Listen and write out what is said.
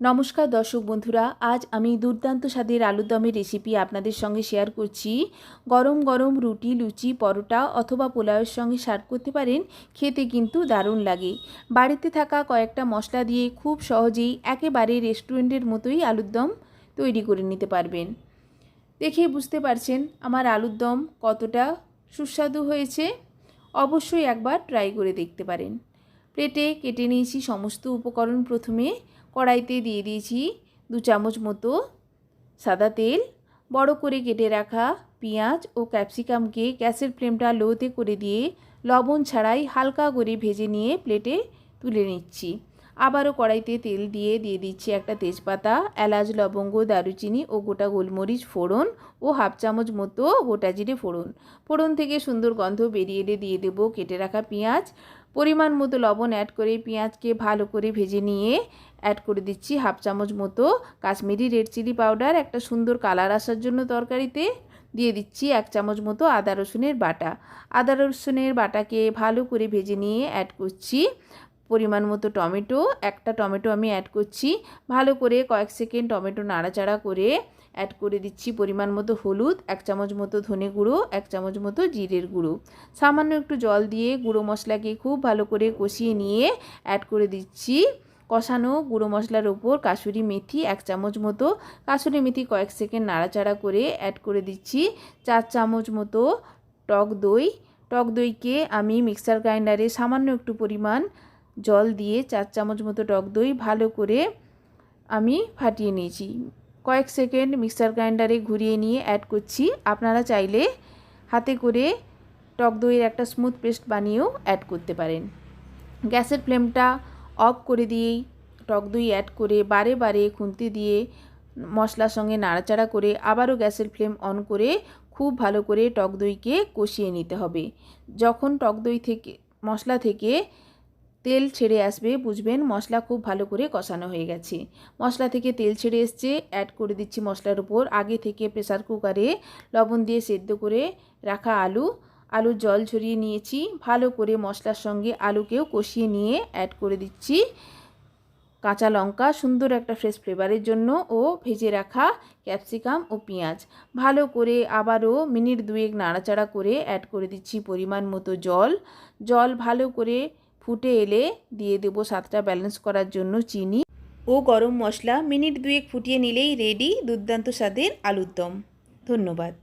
নমস্কার দর্শক বন্ধুরা, আজ আমি দুর্দান্ত স্বাদের আলুর দমের রেসিপি আপনাদের সঙ্গে শেয়ার করছি। গরম গরম রুটি, লুচি, পরোটা অথবা পোলাওয়ের সঙ্গে সার্ভ করতে পারেন, খেতে কিন্তু দারুণ লাগে। বাড়িতে থাকা কয়েকটা মশলা দিয়ে খুব সহজেই একেবারে রেস্টুরেন্টের মতোই আলুর দম তৈরি করে নিতে পারবেন। দেখে বুঝতে পারছেন আমার আলুর দম কতটা সুস্বাদু হয়েছে? অবশ্যই একবার ট্রাই করে দেখতে পারেন। প্লেটে কেটে নিয়েছি সমস্ত উপকরণ প্রথমে কড়াইতে দিয়ে দিয়েছি দু চামচ মতো সাদা তেল, বড় করে কেটে রাখা পেঁয়াজ ও ক্যাপসিকামকে গ্যাসের ফ্লেমটা লোতে করে দিয়ে লবণ ছাড়াই হালকা করে ভেজে নিয়ে প্লেটে তুলে নিচ্ছি। আবারও কড়াইতে তেল দিয়ে দিয়ে দিচ্ছি একটা তেজপাতা, এলাচ, লবঙ্গ, দারুচিনি ও গোটা গোলমরিচ ফোড়ন ও হাফ চামচ মতো গোটা জিরে ফোড়ন। ফোড়ন থেকে সুন্দর গন্ধ বেরিয়ে এলে দিয়ে দেবো কেটে রাখা পেঁয়াজ পরিমাণ মতো লবণ অ্যাড করে পেঁয়াজকে ভালো করে ভেজে নিয়ে অ্যাড করে দিচ্ছি হাফ চামচ মতো কাশ্মীরি রেড চিলি পাউডার একটা সুন্দর কালার আসার জন্য তরকারিতে দিয়ে দিচ্ছি এক চামচ মতো আদা রসুনের বাটা। আদা রসুনের বাটাকে ভালো করে ভেজে নিয়ে অ্যাড করছি। পরিমাণ মতো টমেটো, একটা টমেটো আমি অ্যাড করছি। ভালো করে কয়েক সেকেন্ড টমেটো নাড়াচাড়া করে অ্যাড করে দিচ্ছি পরিমাণ মতো হলুদ, এক চামচ মতো ধনে গুঁড়ো, এক চামচ মতো জিরের গুঁড়ো। সামান্য একটু জল দিয়ে গুঁড়ো মশলাকে খুব ভালো করে কষিয়ে নিয়ে অ্যাড করে দিচ্ছি। কষানো গুঁড়ো মশলার ওপর কাসুরি মেথি, এক চামচ মতো কাসুরি মেথি কয়েক সেকেন্ড নাড়াচাড়া করে অ্যাড করে দিচ্ছি। চার চামচ মতো টক দই। টক দইকে আমি মিক্সার গ্রাইন্ডারে সামান্য একটু পরিমাণ জল দিয়ে চার চামচ মতো টক দই ভালো করে আমি ফাটিয়ে নিয়েছি। কয়েক সেকেন্ড মিক্সার গ্রাইন্ডারে ঘুরিয়ে নিয়ে অ্যাড করছি। আপনারা চাইলে হাতে করে টক দইয়ের একটা স্মুথ পেস্ট বানিয়েও অ্যাড করতে পারেন। গ্যাসের ফ্লেমটা অফ করে দিয়েই টক দই অ্যাড করে বারে বারে খুন্তি দিয়ে মশলার সঙ্গে নাড়াচাড়া করে আবারও গ্যাসের ফ্লেম অন করে খুব ভালো করে টক দইকে কষিয়ে নিতে হবে। যখন টক দই থেকে মশলা থেকে তেল ছেড়ে আসবে, বুঝবেন? মশলা খুব ভালো করে কষানো হয়ে গেছে। মশলা থেকে তেল ছেড়ে এসছে অ্যাড করে দিচ্ছি মশলার উপর। আগে থেকে প্রেসার কুকারে লবণ দিয়ে সেদ্ধ করে রাখা আলু। আলুর জল ঝরিয়ে নিয়েছি। ভালো করে মশলার সঙ্গে আলুকেও কষিয়ে নিয়ে অ্যাড করে দিচ্ছি। কাঁচা লঙ্কা, সুন্দর একটা ফ্রেশ ফ্লেভারের জন্য ও ভেজে রাখা ক্যাপসিকাম ও পেঁয়াজ। ভালো করে আবারও মিনিট দুয়েক নাড়াচাড়া করে অ্যাড করে দিচ্ছি পরিমাণ মতো জল। জল ভালো করে ফুটে এলে দিয়ে দেবো স্বাদটা ব্যালেন্স করার জন্য চিনি ও গরম মশলা। মিনিট দুয়েক ফুটিয়ে নিলেই রেডি দুর্দান্ত স্বাদের আলুর দম ধন্যবাদ।